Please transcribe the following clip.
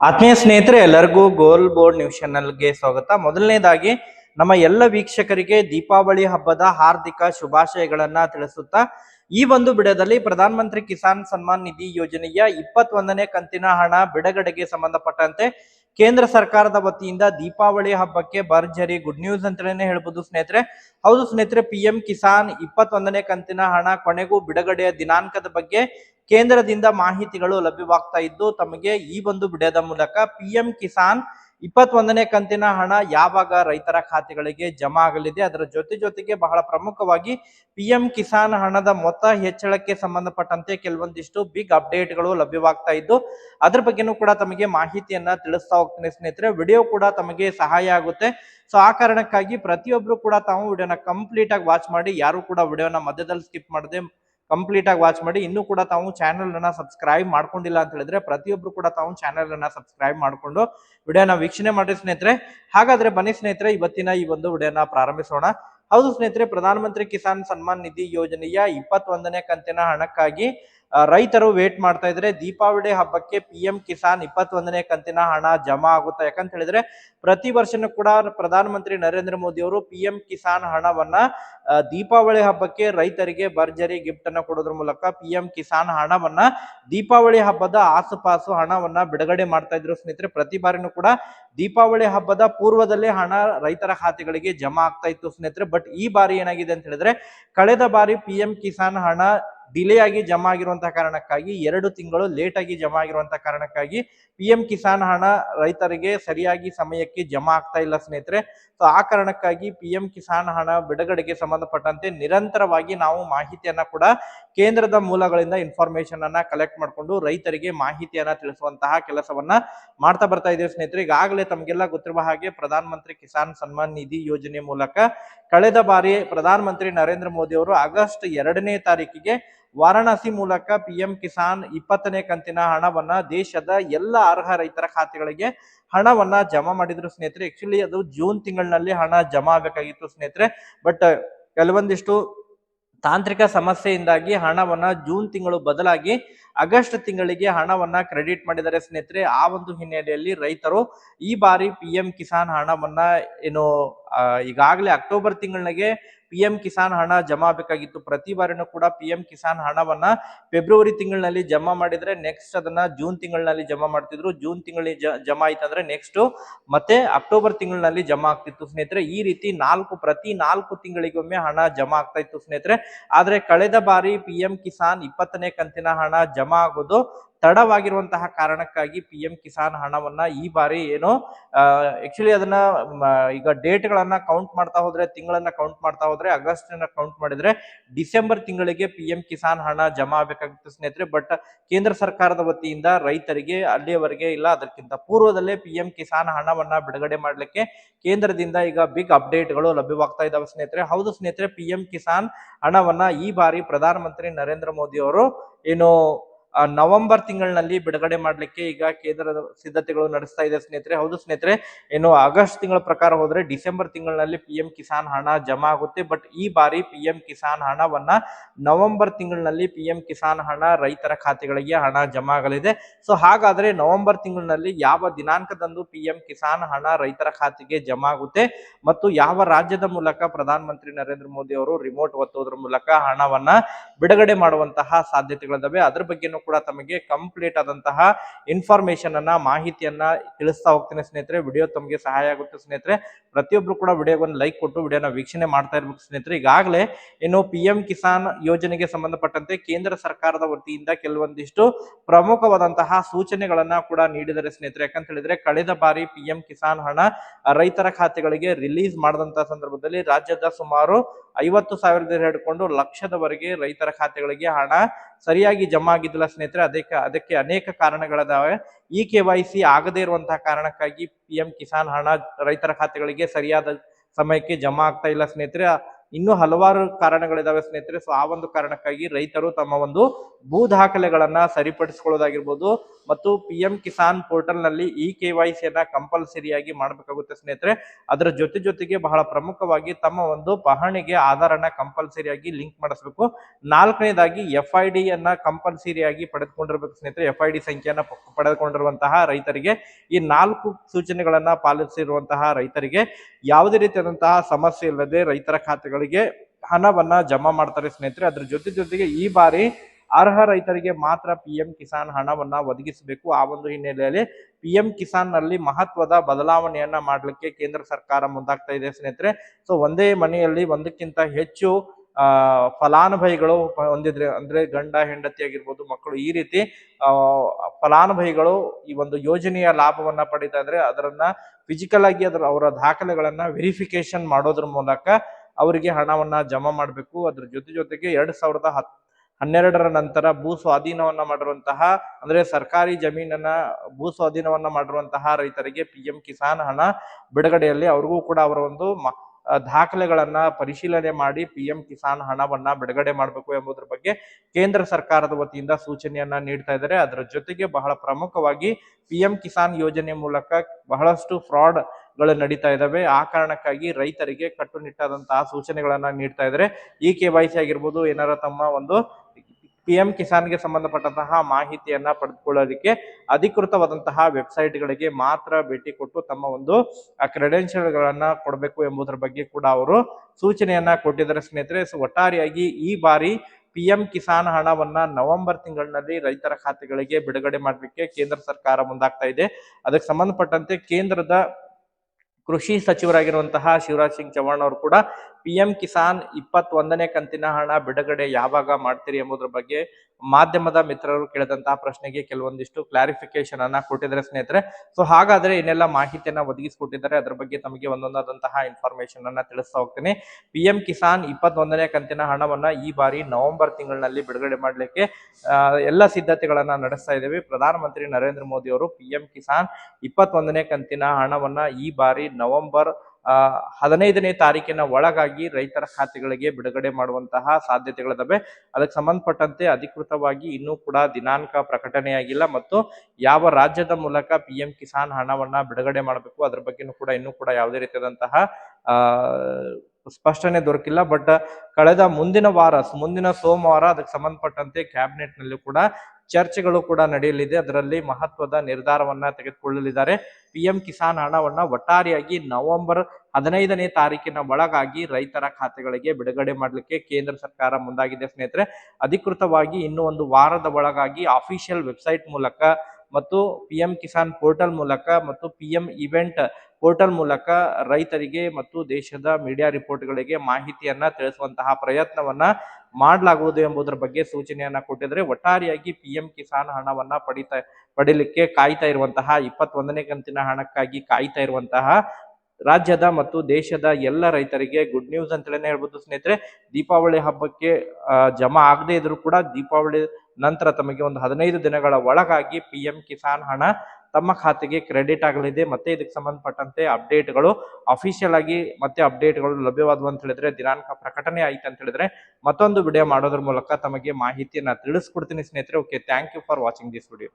ಆತ್ಮೀಯ ಸ್ನೇಹಿತರೆ, ಎಲ್ಲರಿಗೂ ಗೋಲ್ ಬೋರ್ಡ್ ನ್ಯೂಸ್ ಚಾನಲ್ಗೆ ಸ್ವಾಗತ. ಮೊದಲನೇದಾಗಿ, ನಮ್ಮ ಎಲ್ಲ ವೀಕ್ಷಕರಿಗೆ ದೀಪಾವಳಿ ಹಬ್ಬದ ಹಾರ್ದಿಕ ಶುಭಾಶಯಗಳನ್ನ ತಿಳಿಸುತ್ತಾ, ಈ ಒಂದು ಬಿಡದಲ್ಲಿ ಪ್ರಧಾನ ಮಂತ್ರಿ ಕಿಸಾನ್ ಸನ್ಮಾನ್ ನಿಧಿ ಯೋಜನೆಯ ಇಪ್ಪತ್ತೊಂದನೇ ಕಂತಿನ ಹಣ ಬಿಡುಗಡೆಗೆ ಸಂಬಂಧಪಟ್ಟಂತೆ ಕೇಂದ್ರ ಸರ್ಕಾರದ ವತಿಯಿಂದ ದೀಪಾವಳಿ ಹಬ್ಬಕ್ಕೆ ಭರ್ಜರಿ ಗುಡ್ ನ್ಯೂಸ್ ಅಂತಲೇ ಹೇಳ್ಬೋದು ಸ್ನೇಹಿತರೆ. ಹೌದು ಸ್ನೇಹಿತರೆ ಪಿ ಎಂ ಕಿಸಾನ್ ಇಪ್ಪತ್ತೊಂದನೇ ಕಂತಿನ ಹಣ ಕೊನೆಗೂ ಬಿಡುಗಡೆಯ ದಿನಾಂಕದ ಬಗ್ಗೆ ಕೇಂದ್ರದಿಂದ ಮಾಹಿತಿಗಳು ಲಭ್ಯವಾಗ್ತಾ ಇದ್ದು, ತಮಗೆ ಈ ಒಂದು ವಿಡಿಯೋದ ಮೂಲಕ ಪಿ ಎಂ ಕಿಸಾನ್ ಇಪ್ಪತ್ತೊಂದನೇ ಕಂತಿನ ಹಣ ಯಾವಾಗ ರೈತರ ಖಾತೆಗಳಿಗೆ ಜಮಾ ಆಗಲಿದೆ? ಅದರ ಜೊತೆ ಜೊತೆಗೆ ಬಹಳ ಪ್ರಮುಖವಾಗಿ ಪಿ ಕಿಸಾನ್ ಹಣದ ಮೊತ್ತ ಹೆಚ್ಚಳಕ್ಕೆ ಸಂಬಂಧಪಟ್ಟಂತೆ ಕೆಲವೊಂದಿಷ್ಟು ಬಿಗ್ ಅಪ್ಡೇಟ್ಗಳು ಲಭ್ಯವಾಗ್ತಾ ಇದ್ದು, ಅದ್ರ ಬಗ್ಗೆನೂ ಕೂಡ ತಮಗೆ ಮಾಹಿತಿಯನ್ನ ತಿಳಿಸ್ತಾ ಹೋಗ್ತೀನಿ ಸ್ನೇಹಿತರೆ. ವಿಡಿಯೋ ಕೂಡ ತಮಗೆ ಸಹಾಯ ಆಗುತ್ತೆ. ಸೊ ಆ ಕಾರಣಕ್ಕಾಗಿ ಪ್ರತಿಯೊಬ್ರು ಕೂಡ ತಾವು ವಿಡಿಯೋನ ಕಂಪ್ಲೀಟ್ ಆಗಿ ವಾಚ್ ಮಾಡಿ. ಯಾರು ಕೂಡ ವಿಡಿಯೋನ ಮಧ್ಯದಲ್ಲಿ ಸ್ಕಿಪ್ ಮಾಡದೆ ಕಂಪ್ಲೀಟ್ ಆಗಿ ವಾಚ್ ಮಾಡಿ, ಇನ್ನೂ ಕೂಡ ತಾವು ಚಾನೆಲ್ ಅನ್ನ ಸಬ್ಸ್ಕ್ರೈಬ್ ಮಾಡ್ಕೊಂಡಿಲ್ಲ ಅಂತ ಹೇಳಿದ್ರೆ ಪ್ರತಿಯೊಬ್ರು ಕೂಡ ತಾವು ಚಾನೆಲ್ ಅನ್ನ ಸಬ್ಸ್ಕ್ರೈಬ್ ಮಾಡ್ಕೊಂಡು ವಿಡಿಯೋನ ವೀಕ್ಷಣೆ ಮಾಡಿ ಸ್ನೇಹಿತರೆ. ಹಾಗಾದ್ರೆ ಬನ್ನಿ ಸ್ನೇಹಿತರೆ, ಇವತ್ತಿನ ಈ ಒಂದು ವಿಡಿಯೋನ ಪ್ರಾರಂಭಿಸೋಣ. ಹೌದು ಸ್ನೇಹಿತರೆ, ಪ್ರಧಾನಮಂತ್ರಿ ಕಿಸಾನ್ ಸನ್ಮಾನ್ ನಿಧಿ ಯೋಜನೆಯ ಇಪ್ಪತ್ತೊಂದನೇ ಕಂತಿನ ಹಣಕ್ಕಾಗಿ ರೈತರು ವೇಟ್ ಮಾಡ್ತಾ ಇದ್ರೆ ದೀಪಾವಳಿ ಹಬ್ಬಕ್ಕೆ ಪಿ ಎಂ ಕಿಸಾನ್ ಇಪ್ಪತ್ತೊಂದನೇ ಕಂತಿನ ಹಣ ಜಮಾ ಆಗುತ್ತೆ? ಯಾಕಂತ ಹೇಳಿದ್ರೆ ಪ್ರತಿ ವರ್ಷನೂ ಕೂಡ ಪ್ರಧಾನಮಂತ್ರಿ ನರೇಂದ್ರ ಮೋದಿ ಅವರು ಪಿ ಎಂ ಕಿಸಾನ್ ಹಣವನ್ನ ದೀಪಾವಳಿ ಹಬ್ಬಕ್ಕೆ ರೈತರಿಗೆ ಭರ್ಜರಿ ಗಿಫ್ಟ್ ಅನ್ನ ಕೊಡೋದ್ರ ಮೂಲಕ ಪಿ ಎಂ ಕಿಸಾನ್ ಹಣವನ್ನ, ದೀಪಾವಳಿ ಹಬ್ಬದ ಆಸುಪಾಸು ಹಣವನ್ನ ಬಿಡುಗಡೆ ಮಾಡ್ತಾ ಇದ್ರು. ಸ್ನೇಹಿತರೆ, ಪ್ರತಿ ಬಾರಿನೂ ಕೂಡ ದೀಪಾವಳಿ ಹಬ್ಬದ ಪೂರ್ವದಲ್ಲೇ ಹಣ ರೈತರ ಖಾತೆಗಳಿಗೆ ಜಮಾ ಆಗ್ತಾ ಇತ್ತು ಸ್ನೇಹಿತರೆ. ಬಟ್ ಈ ಬಾರಿ ಏನಾಗಿದೆ ಅಂತ ಹೇಳಿದ್ರೆ, ಕಳೆದ ಬಾರಿ ಪಿ ಎಂ ಕಿಸಾನ್ ಹಣ ಡಿಲೇ ಆಗಿ ಜಮಾ ಆಗಿರುವಂತಹ ಕಾರಣಕ್ಕಾಗಿ ಎರಡು ತಿಂಗಳು ಲೇಟ್ ಆಗಿ ಜಮಾ ಆಗಿರುವಂತಹ ಕಾರಣಕ್ಕಾಗಿ ಪಿ ಎಂ ಕಿಸಾನ್ ಹಣ ರೈತರಿಗೆ ಸರಿಯಾಗಿ ಸಮಯಕ್ಕೆ ಜಮಾ ಆಗ್ತಾ ಇಲ್ಲ ಸ್ನೇಹಿತರೆ. ಸೊ ಆ ಕಾರಣಕ್ಕಾಗಿ ಪಿ ಎಂ ಕಿಸಾನ್ ಹಣ ಬಿಡುಗಡೆಗೆ ಸಂಬಂಧಪಟ್ಟಂತೆ ನಿರಂತರವಾಗಿ ನಾವು ಮಾಹಿತಿಯನ್ನ ಕೂಡ ಕೇಂದ್ರದ ಮೂಲಗಳಿಂದ ಇನ್ಫಾರ್ಮೇಶನ್ ಅನ್ನ ಕಲೆಕ್ಟ್ ಮಾಡಿಕೊಂಡು ರೈತರಿಗೆ ಮಾಹಿತಿಯನ್ನ ತಿಳಿಸುವಂತಹ ಕೆಲಸವನ್ನ ಮಾಡ್ತಾ ಬರ್ತಾ ಇದ್ದೇವೆ ಸ್ನೇಹಿತರೆ. ಈಗಾಗಲೇ ತಮಗೆಲ್ಲ ಗೊತ್ತಿರುವ ಹಾಗೆ ಪ್ರಧಾನ ಮಂತ್ರಿ ಕಿಸಾನ್ ಸನ್ಮಾನ್ ನಿಧಿ ಯೋಜನೆ ಮೂಲಕ ಕಳೆದ ಬಾರಿ ಪ್ರಧಾನಮಂತ್ರಿ ನರೇಂದ್ರ ಮೋದಿ ಅವರು ಆಗಸ್ಟ್ ಎರಡನೇ ತಾರೀಕಿಗೆ ವಾರಾಣಸಿ ಮೂಲಕ ಪಿ ಎಂ ಕಿಸಾನ್ ಇಪ್ಪತ್ತನೇ ಕಂತಿನ ಹಣವನ್ನ ದೇಶದ ಎಲ್ಲ ಅರ್ಹ ರೈತರ ಖಾತೆಗಳಿಗೆ ಹಣವನ್ನ ಜಮಾ ಮಾಡಿದ್ರು ಸ್ನೇಹಿತರೆ. ಆಕ್ಚುಲಿ ಅದು ಜೂನ್ ತಿಂಗಳಿನಲ್ಲಿ ಹಣ ಜಮಾ ಆಗಬೇಕಾಗಿತ್ತು ಸ್ನೇಹಿತರೆ. ಬಟ್ ಕೆಲವೊಂದಿಷ್ಟು ತಾಂತ್ರಿಕ ಸಮಸ್ಯೆಯಿಂದಾಗಿ ಹಣವನ್ನ ಜೂನ್ ತಿಂಗಳು ಬದಲಾಗಿ ಆಗಸ್ಟ್ ತಿಂಗಳಿಗೆ ಹಣವನ್ನ ಕ್ರೆಡಿಟ್ ಮಾಡಿದ್ದಾರೆ ಸ್ನೇಹಿತರೆ. ಆ ಒಂದು ಹಿನ್ನೆಲೆಯಲ್ಲಿ ರೈತರು ಈ ಬಾರಿ ಪಿ ಎಂ ಕಿಸಾನ್ ಹಣವನ್ನ ಏನು ಈಗಾಗಲೇ ಅಕ್ಟೋಬರ್ ತಿಂಗಳಿಗೆ ಪಿ ಎಂ ಕಿಸಾನ್ ಹಣ ಜಮಾ ಆಗಬೇಕಾಗಿತ್ತು ಪ್ರತಿ ಬಾರಿನೂ ಕೂಡ ಪಿ ಎಂ ಕಿಸಾನ್ ಹಣವನ್ನ ಫೆಬ್ರವರಿ ತಿಂಗಳಿನಲ್ಲಿ ಜಮಾ ಮಾಡಿದ್ರೆ ನೆಕ್ಸ್ಟ್ ಅದನ್ನ ಜೂನ್ ತಿಂಗಳಿನಲ್ಲಿ ಜಮಾ ಮಾಡ್ತಿದ್ರು. ಜೂನ್ ತಿಂಗಳಲ್ಲಿ ಜಮಾ ಆಯ್ತಂದ್ರೆ ನೆಕ್ಸ್ಟ್ ಮತ್ತೆ ಅಕ್ಟೋಬರ್ ತಿಂಗಳಿನಲ್ಲಿ ಜಮಾ ಆಗ್ತಿತ್ತು ಸ್ನೇಹಿತರೆ. ಈ ರೀತಿ ನಾಲ್ಕು, ಪ್ರತಿ ನಾಲ್ಕು ತಿಂಗಳಿಗೊಮ್ಮೆ ಹಣ ಜಮಾ ಆಗ್ತಾ ಇತ್ತು ಸ್ನೇಹಿತರೆ. ಆದ್ರೆ ಕಳೆದ ಬಾರಿ ಪಿ ಎಂ ಕಿಸಾನ್ ಇಪ್ಪತ್ತನೇ ಕಂತಿನ ಹಣ ಜಮಾ ಆಗೋದು ತಡವಾಗಿರುವಂತಹ ಕಾರಣಕ್ಕಾಗಿ ಪಿ ಎಂ ಕಿಸಾನ್ ಹಣವನ್ನ ಈ ಬಾರಿ ಏನು ಆಕ್ಚುಲಿ ಅದನ್ನ ಈಗ ಡೇಟ್ ಗಳನ್ನ ಕೌಂಟ್ ಮಾಡ್ತಾ ಹೋದ್ರೆ, ತಿಂಗಳನ್ನ ಕೌಂಟ್ ಮಾಡ್ತಾ ಹೋದ್ರೆ ಆಗಸ್ಟ್ ಕೌಂಟ್ ಮಾಡಿದ್ರೆ, ಡಿಸೆಂಬರ್ ತಿಂಗಳಿಗೆ ಪಿ ಎಂ ಕಿಸಾನ್ ಹಣ ಜಮಾ ಆಗಬೇಕಾಗುತ್ತೆ ಸ್ನೇಹಿತರೆ. ಬಟ್ ಕೇಂದ್ರ ಸರ್ಕಾರದ ವತಿಯಿಂದ ರೈತರಿಗೆ ಅಲ್ಲಿಯವರೆಗೆ ಇಲ್ಲ, ಅದಕ್ಕಿಂತ ಪೂರ್ವದಲ್ಲೇ ಪಿ ಎಂ ಕಿಸಾನ್ ಹಣವನ್ನ ಬಿಡುಗಡೆ ಮಾಡಲಿಕ್ಕೆ ಕೇಂದ್ರದಿಂದ ಈಗ ಬಿಗ್ ಅಪ್ಡೇಟ್ಗಳು ಲಭ್ಯವಾಗ್ತಾ ಇದಾವೆ ಸ್ನೇಹಿತರೆ. ಹೌದು ಸ್ನೇಹಿತರೆ ಪಿ ಎಂ ಕಿಸಾನ್ ಹಣವನ್ನ ಈ ಬಾರಿ ಪ್ರಧಾನಮಂತ್ರಿ ನರೇಂದ್ರ ಮೋದಿ ಅವರು ಏನು ನವೆಂಬರ್ ತಿಂಗಳಿನಲ್ಲಿ ಬಿಡುಗಡೆ ಮಾಡಲಿಕ್ಕೆ ಈಗ ಕೇಂದ್ರದ ಸಿದ್ಧತೆಗಳು ನಡೆಸ್ತಾ ಇದೆ ಸ್ನೇಹಿತರೆ. ಹೌದು ಸ್ನೇಹಿತರೆ ಏನು ಆಗಸ್ಟ್ ತಿಂಗಳ ಪ್ರಕಾರ ಹೋದ್ರೆ ಡಿಸೆಂಬರ್ ತಿಂಗಳಿನಲ್ಲಿ ಪಿ ಎಂ ಕಿಸಾನ್ ಹಣ ಜಮಾ ಆಗುತ್ತೆ. ಬಟ್ ಈ ಬಾರಿ ಪಿ ಎಂ ಕಿಸಾನ್ ಹಣವನ್ನ ನವೆಂಬರ್ ತಿಂಗಳಿನಲ್ಲಿ ಪಿ ಎಂ ಕಿಸಾನ್ ಹಣ ರೈತರ ಖಾತೆಗಳಿಗೆ ಹಣ ಜಮಾ ಆಗಲಿದೆ. ಸೊ ಹಾಗಾದ್ರೆ ನವೆಂಬರ್ ತಿಂಗಳಿನಲ್ಲಿ ಯಾವ ದಿನಾಂಕದಂದು ಪಿ ಎಂ ಕಿಸಾನ್ ಹಣ ರೈತರ ಖಾತೆಗೆ ಜಮಾ ಆಗುತ್ತೆ ಮತ್ತು ಯಾವ ರಾಜ್ಯದ ಮೂಲಕ ಪ್ರಧಾನ ಮಂತ್ರಿ ನರೇಂದ್ರ ಮೋದಿ ಅವರು ರಿಮೋಟ್ ಒತ್ತೋದ್ರ ಮೂಲಕ ಹಣವನ್ನ ಬಿಡುಗಡೆ ಮಾಡುವಂತಹ ಸಾಧ್ಯತೆಗಳಿದ್ದಾವೆ ಅದ್ರ ಬಗ್ಗೆನೂ ಕೂಡ ತಮಗೆ ಕಂಪ್ಲೀಟ್ ಆದಂತಹ ಇನ್ಫಾರ್ಮೇಶನ್ ಅನ್ನ, ಮಾಹಿತಿಯನ್ನ ತಿಳಿಸ್ತಾ ಹೋಗ್ತೇನೆ ಸ್ನೇಹಿತರೆ. ವಿಡಿಯೋ ತಮಗೆ ಸಹಾಯ ಆಗುತ್ತೆ ಸ್ನೇಹಿತರೆ. ಪ್ರತಿಯೊಬ್ರು ಕೂಡ ವಿಡಿಯೋಗೊಂದು ಲೈಕ್ ಕೊಟ್ಟು ವಿಡಿಯೋನ ವೀಕ್ಷಣೆ ಮಾಡ್ತಾ ಇರ್ಬೇಕು ಸ್ನೇಹಿತರೆ. ಈಗಾಗಲೇ ಇನ್ನು ಪಿ ಎಂ ಕಿಸಾನ್ ಯೋಜನೆಗೆ ಸಂಬಂಧಪಟ್ಟಂತೆ ಕೇಂದ್ರ ಸರ್ಕಾರದ ವತಿಯಿಂದ ಕೆಲವೊಂದಿಷ್ಟು ಪ್ರಮುಖವಾದಂತಹ ಸೂಚನೆಗಳನ್ನ ಕೂಡ ನೀಡಿದರೆ ಸ್ನೇಹಿತರೆ. ಯಾಕಂತ ಹೇಳಿದ್ರೆ ಕಳೆದ ಬಾರಿ ಪಿ ಎಂ ಕಿಸಾನ್ ಹಣ ರೈತರ ಖಾತೆಗಳಿಗೆ ರಿಲೀಸ್ ಮಾಡಿದಂತಹ ಸಂದರ್ಭದಲ್ಲಿ ರಾಜ್ಯದ ಸುಮಾರು ಐವತ್ತು ಸಾವಿರದಿಂದ ಹಿಡ್ಕೊಂಡು ಲಕ್ಷದವರೆಗೆ ರೈತರ ಖಾತೆಗಳಿಗೆ ಹಣ ಸರಿಯಾಗಿ ಜಮಾ ಆಗಿದ್ದಿಲ್ಲ ಸ್ನೇಹಿತರೆ, ಅದಕ್ಕೆ ಅದಕ್ಕೆ ಅನೇಕ ಕಾರಣಗಳಿದಾವೆ. ಇ ಕೆ ವೈ ಸಿ ಆಗದೇ ಇರುವಂತಹ ಕಾರಣಕ್ಕಾಗಿ ಪಿ ಎಂ ಕಿಸಾನ್ ಹಣ ರೈತರ ಖಾತೆಗಳಿಗೆ ಸರಿಯಾದ ಸಮಯಕ್ಕೆ ಜಮಾ ಆಗ್ತಾ ಇಲ್ಲ ಸ್ನೇಹಿತರೆ. ಇನ್ನೂ ಹಲವಾರು ಕಾರಣಗಳಿದಾವೆ ಸ್ನೇಹಿತರೆ. ಸೊ, ಆ ಒಂದು ಕಾರಣಕ್ಕಾಗಿ ರೈತರು ತಮ್ಮ ಒಂದು ಭೂ ದಾಖಲೆಗಳನ್ನ ಸರಿಪಡಿಸ್ಕೊಳ್ಳೋದಾಗಿರ್ಬೋದು. ಮತ್ತು ಪಿ ಎಂ ಕಿಸಾನ್ ಪೋರ್ಟಲ್ನಲ್ಲಿ ಇ ಕೆ ವೈ ಸಿಯನ್ನ ಕಂಪಲ್ಸರಿಯಾಗಿ ಮಾಡಬೇಕಾಗುತ್ತೆ ಸ್ನೇಹಿತರೆ. ಅದರ ಜೊತೆ ಜೊತೆಗೆ ಬಹಳ ಪ್ರಮುಖವಾಗಿ ತಮ್ಮ ಒಂದು ಪಹಣಿಗೆ ಆಧಾರನ ಕಂಪಲ್ಸರಿಯಾಗಿ ಲಿಂಕ್ ಮಾಡಿಸ್ಬೇಕು. ನಾಲ್ಕನೇದಾಗಿ ಎಫ್ ಐ ಡಿ ಅನ್ನ ಕಂಪಲ್ಸರಿಯಾಗಿ ಪಡೆದುಕೊಂಡಿರ್ಬೇಕು ಸ್ನೇಹಿತರೆ. ಎಫ್ ಐ ಡಿ ಸಂಖ್ಯೆಯನ್ನ ಪಡೆದುಕೊಂಡಿರುವಂತಹ ರೈತರಿಗೆ. ಈ ನಾಲ್ಕು ಸೂಚನೆಗಳನ್ನ ಪಾಲಿಸಿರುವಂತಹ ರೈತರಿಗೆ ಯಾವುದೇ ರೀತಿಯಾದಂತಹ ಸಮಸ್ಯೆ ಇಲ್ಲದೆ ರೈತರ ಖಾತೆಗಳಿಗೆ ಹಣವನ್ನ ಜಮಾ ಮಾಡ್ತಾರೆ ಸ್ನೇಹಿತರೆ. ಅದ್ರ ಜೊತೆ ಜೊತೆಗೆ ಈ ಬಾರಿ ಅರ್ಹ ರೈತರಿಗೆ ಮಾತ್ರ ಪಿ ಎಂ ಕಿಸಾನ್ ಹಣವನ್ನ ಒದಗಿಸಬೇಕು. ಆ ಒಂದು ಹಿನ್ನೆಲೆಯಲ್ಲಿ ಪಿ ಎಂ ಕಿಸಾನ್ನಲ್ಲಿ ಮಹತ್ವದ ಬದಲಾವಣೆಯನ್ನ ಮಾಡಲಿಕ್ಕೆ ಕೇಂದ್ರ ಸರ್ಕಾರ ಮುಂದಾಗ್ತಾ ಇದೆ ಸ್ನೇಹಿತರೆ. ಸೊ ಒಂದೇ ಮನೆಯಲ್ಲಿ ಒಂದಕ್ಕಿಂತ ಹೆಚ್ಚು, ಆ, ಫಲಾನುಭವಿಗಳು ಹೊಂದಿದ್ರೆ, ಅಂದ್ರೆ ಗಂಡ, ಹೆಂಡತಿ ಆಗಿರ್ಬೋದು, ಮಕ್ಕಳು ಈ ರೀತಿ ಫಲಾನುಭವಿಗಳು ಈ ಒಂದು ಯೋಜನೆಯ ಲಾಭವನ್ನ ಪಡಿತಾ ಇದ್ರೆ ಅದರನ್ನ ಫಿಸಿಕಲ್ ಆಗಿ ಅದರ, ಅವರ ದಾಖಲೆಗಳನ್ನ ವೆರಿಫಿಕೇಶನ್ ಮಾಡೋದ್ರ ಮೂಲಕ ಅವರಿಗೆ ಹಣವನ್ನ ಜಮಾ ಮಾಡಬೇಕು. ಅದ್ರ ಜೊತೆ ಜೊತೆಗೆ ಎರಡ್ ಸಾವಿರದ ಹತ್ ಹನ್ನೆರಡರ ನಂತರ ಭೂ ಸ್ವಾಧೀನವನ್ನ ಮಾಡಿರುವಂತಹ, ಅಂದ್ರೆ ಸರ್ಕಾರಿ ಜಮೀನನ್ನ ಭೂ ಸ್ವಾಧೀನವನ್ನ ಮಾಡಿರುವಂತಹ ರೈತರಿಗೆ ಪಿ ಎಂ ಕಿಸಾನ್ ಹಣ ಬಿಡುಗಡೆಯಲ್ಲಿ ಅವ್ರಿಗೂ ಕೂಡ ಅವರ ಒಂದು ದಾಖಲೆಗಳನ್ನ ಪರಿಶೀಲನೆ ಮಾಡಿ ಪಿ ಎಂ ಕಿಸಾನ್ ಹಣವನ್ನ ಬಿಡುಗಡೆ ಮಾಡಬೇಕು ಎಂಬುದರ ಬಗ್ಗೆ ಕೇಂದ್ರ ಸರ್ಕಾರದ ವತಿಯಿಂದ ಸೂಚನೆಯನ್ನ ನೀಡ್ತಾ ಇದ್ದಾರೆ. ಅದರ ಜೊತೆಗೆ ಬಹಳ ಪ್ರಮುಖವಾಗಿ ಪಿ ಎಂ ಕಿಸಾನ್ ಯೋಜನೆ ಮೂಲಕ ಬಹಳಷ್ಟು ಫ್ರಾಡ್ಗಳು ನಡೀತಾ ಇದ್ದಾವೆ ಆ ಕಾರಣಕ್ಕಾಗಿ ರೈತರಿಗೆ ಕಟ್ಟುನಿಟ್ಟಾದಂತಹ ಸೂಚನೆಗಳನ್ನ ನೀಡ್ತಾ ಇದ್ದಾರೆ. ಇ ಕೆ ವೈ ಸಿ ಆಗಿರ್ಬೋದು ಏನಾರ ತಮ್ಮ ಒಂದು ಪಿ ಎಂ ಕಿಸಾನ್ಗೆ ಸಂಬಂಧಪಟ್ಟಂತಹ ಮಾಹಿತಿಯನ್ನ ಪಡೆದುಕೊಳ್ಳೋದಕ್ಕೆ ಅಧಿಕೃತವಾದಂತಹ ವೆಬ್ಸೈಟ್ಗಳಿಗೆ ಮಾತ್ರ ಭೇಟಿ ಕೊಟ್ಟು ತಮ್ಮ ಒಂದು ಕ್ರೆಡೆನ್ಷಿಯಲ್ ಗಳನ್ನ ಕೊಡಬೇಕು ಎಂಬುದರ ಬಗ್ಗೆ ಕೂಡ ಅವರು ಸೂಚನೆಯನ್ನ ಕೊಟ್ಟಿದ್ದಾರೆ. ಸ್ನೇಹಿತರೆ, ಸೊ, ಒಟ್ಟಾರೆಯಾಗಿ ಈ ಬಾರಿ ಪಿ ಎಂ ಕಿಸಾನ್ ಹಣವನ್ನ ನವೆಂಬರ್ ತಿಂಗಳಿನಲ್ಲಿ ರೈತರ ಖಾತೆಗಳಿಗೆ ಬಿಡುಗಡೆ ಮಾಡಲಿಕ್ಕೆ ಕೇಂದ್ರ ಸರ್ಕಾರ ಮುಂದಾಗ್ತಾ ಇದೆ. ಅದಕ್ಕೆ ಸಂಬಂಧಪಟ್ಟಂತೆ ಕೇಂದ್ರದ ಕೃಷಿ ಸಚಿವರಾಗಿರುವಂತಹ ಶಿವರಾಜ್ ಸಿಂಗ್ ಚೌಹಾಣ್ ಅವರು ಕೂಡ ಪಿ ಎಂ ಕಿಸಾನ್ ಇಪ್ಪತ್ತೊಂದನೇ ಕಂತಿನ ಹಣ ಬಿಡುಗಡೆ ಯಾವಾಗ ಮಾಡ್ತೀರಿ ಎಂಬುದ್ರ ಬಗ್ಗೆ ಮಾಧ್ಯಮದ ಮಿತ್ರರು ಕೇಳಿದಂತಹ ಪ್ರಶ್ನೆಗೆ ಕೆಲವೊಂದಿಷ್ಟು ಕ್ಲಾರಿಫಿಕೇಶನ್ ಅನ್ನ ಕೊಟ್ಟಿದ್ದಾರೆ ಸ್ನೇಹಿತರೆ. ಸೊ ಹಾಗಾದ್ರೆ ಏನೆಲ್ಲ ಮಾಹಿತಿಯನ್ನ ಒದಗಿಸಿಕೊಟ್ಟಿದ್ದಾರೆ. ಅದ್ರ ಬಗ್ಗೆ ತಮಗೆ ಒಂದೊಂದಾದಂತಹ ಇನ್ಫಾರ್ಮೇಶನ್ ಅನ್ನ ತಿಳಿಸ್ತಾ ಹೋಗ್ತೀನಿ. ಪಿ ಎಂ ಕಿಸಾನ್ ಇಪ್ಪತ್ತೊಂದನೇ ಕಂತಿನ ಹಣವನ್ನ ಈ ಬಾರಿ ನವೆಂಬರ್ ತಿಂಗಳಿನಲ್ಲಿ ಬಿಡುಗಡೆ ಮಾಡಲಿಕ್ಕೆ ಎಲ್ಲ ಸಿದ್ಧತೆಗಳನ್ನ ನಡೆಸ್ತಾ ಇದ್ದೇವೆ. ಪ್ರಧಾನಮಂತ್ರಿ ನರೇಂದ್ರ ಮೋದಿ ಅವರು ಪಿ ಎಂ ಕಿಸಾನ್ ಇಪ್ಪತ್ತೊಂದನೇ ಕಂತಿನ ಹಣವನ್ನ ಈ ಬಾರಿ ನವೆಂಬರ್ ಹದಿನೈದನೇ ತಾರೀಕಿನ ಒಳಗಾಗಿ ರೈತರ ಖಾತೆಗಳಿಗೆ ಬಿಡುಗಡೆ ಮಾಡುವಂತಹ ಸಾಧ್ಯತೆಗಳಿದ್ದಾವೆ ಅದಕ್ಕೆ ಸಂಬಂಧಪಟ್ಟಂತೆ ಅಧಿಕೃತವಾಗಿ ಇನ್ನೂ ಕೂಡ ದಿನಾಂಕ ಪ್ರಕಟಣೆಯಾಗಿಲ್ಲ ಮತ್ತು ಯಾವ ರಾಜ್ಯದ ಮೂಲಕ ಪಿ ಎಂ ಕಿಸಾನ್ ಹಣವನ್ನ ಬಿಡುಗಡೆ ಮಾಡಬೇಕು, ಅದ್ರ ಬಗ್ಗೆನೂ ಕೂಡ ಇನ್ನೂ ಕೂಡ ಯಾವುದೇ ರೀತಿಯಾದಂತಹ ಸ್ಪಷ್ಟನೆ ದೊರಕಿಲ್ಲ ಬಟ್ ಕಳೆದ ಮುಂದಿನ ವಾರ ಮುಂದಿನ ಸೋಮವಾರ ಅದಕ್ಕೆ ಸಂಬಂಧಪಟ್ಟಂತೆ ಕ್ಯಾಬಿನೆಟ್ನಲ್ಲಿ ಕೂಡ ಚರ್ಚೆಗಳು ಕೂಡ ನಡೆಯಲಿದೆ. ಅದರಲ್ಲಿ ಮಹತ್ವದ ನಿರ್ಧಾರವನ್ನ ತೆಗೆದುಕೊಳ್ಳಲಿದ್ದಾರೆ. ಪಿ ಎಂ ಕಿಸಾನ್ ಹಣವನ್ನ ಒಟ್ಟಾರೆಯಾಗಿ ನವೆಂಬರ್ ಹದಿನೈದನೇ ತಾರೀಕಿನ ಒಳಗಾಗಿ ರೈತರ ಖಾತೆಗಳಿಗೆ ಬಿಡುಗಡೆ ಮಾಡಲಿಕ್ಕೆ ಕೇಂದ್ರ ಸರ್ಕಾರ ಮುಂದಾಗಿದೆ ಸ್ನೇಹಿತರೆ. ಅಧಿಕೃತವಾಗಿ ಇನ್ನೂ ಒಂದು ವಾರದ ಒಳಗಾಗಿ ಅಫಿಷಿಯಲ್ ವೆಬ್ಸೈಟ್ ಮೂಲಕ ಮತ್ತು ಪಿ ಎಂ ಕಿಸಾನ್ ಪೋರ್ಟಲ್ ಮೂಲಕ ಮತ್ತು ಪಿ ಎಂ ಇವೆಂಟ್ ಪೋರ್ಟಲ್ ಮೂಲಕ ರೈತರಿಗೆ ಮತ್ತು ದೇಶದ ಮೀಡಿಯಾ ರಿಪೋರ್ಟ್ಗಳಿಗೆ ಮಾಹಿತಿಯನ್ನ ತಿಳಿಸುವಂತಹ ಪ್ರಯತ್ನವನ್ನ ಮಾಡಲಾಗುವುದು ಎಂಬುದರ ಬಗ್ಗೆ ಸೂಚನೆಯನ್ನ ಕೊಟ್ಟಿದ್ರೆ ಒಟ್ಟಾರೆಯಾಗಿ ಪಿ ಎಂ ಕಿಸಾನ್ ಹಣವನ್ನ ಪಡಿತಾ, ಪಡಿಲಿಕ್ಕೆ ಕಾಯ್ತಾ ಇರುವಂತಹ ಇಪ್ಪತ್ತೊಂದನೇ ಕಂತಿನ ಹಣಕ್ಕಾಗಿ ಕಾಯ್ತಾ ಇರುವಂತಹ ರಾಜ್ಯದ ಮತ್ತು ದೇಶದ ಎಲ್ಲ ರೈತರಿಗೆ ಗುಡ್ ನ್ಯೂಸ್ ಅಂತಲೇ ಹೇಳ್ಬೋದು ಸ್ನೇಹಿತರೆ. ದೀಪಾವಳಿ ಹಬ್ಬಕ್ಕೆ ಜಮಾ ಆಗದೇ ಇದ್ರೂ ಕೂಡ ದೀಪಾವಳಿ ನಂತರ ತಮಗೆ ಒಂದು ಹದಿನೈದು ದಿನಗಳ ಒಳಗಾಗಿ ಪಿ ಎಂ ಕಿಸಾನ್ ಹಣ ತಮ್ಮ ಖಾತೆಗೆ ಕ್ರೆಡಿಟ್ ಆಗಲಿದೆ. ಮತ್ತೆ ಇದಕ್ಕೆ ಸಂಬಂಧಪಟ್ಟಂತೆ ಅಪ್ಡೇಟ್ಗಳು ಅಫಿಷಿಯಲ್ ಆಗಿ ಮತ್ತೆ ಅಪ್ಡೇಟ್ಗಳು ಲಭ್ಯವಾದವು ಅಂತ ಹೇಳಿದ್ರೆ ದಿನಾಂಕ ಪ್ರಕಟಣೆ ಆಯ್ತು ಅಂತ ಹೇಳಿದ್ರೆ ಮತ್ತೊಂದು ವಿಡಿಯೋ ಮಾಡೋದ್ರ ಮೂಲಕ ತಮಗೆ ಮಾಹಿತಿಯನ್ನು ತಿಳಿಸ್ಕೊಡ್ತೀನಿ ಸ್ನೇಹಿತರೆ. Okay thank you for watching this video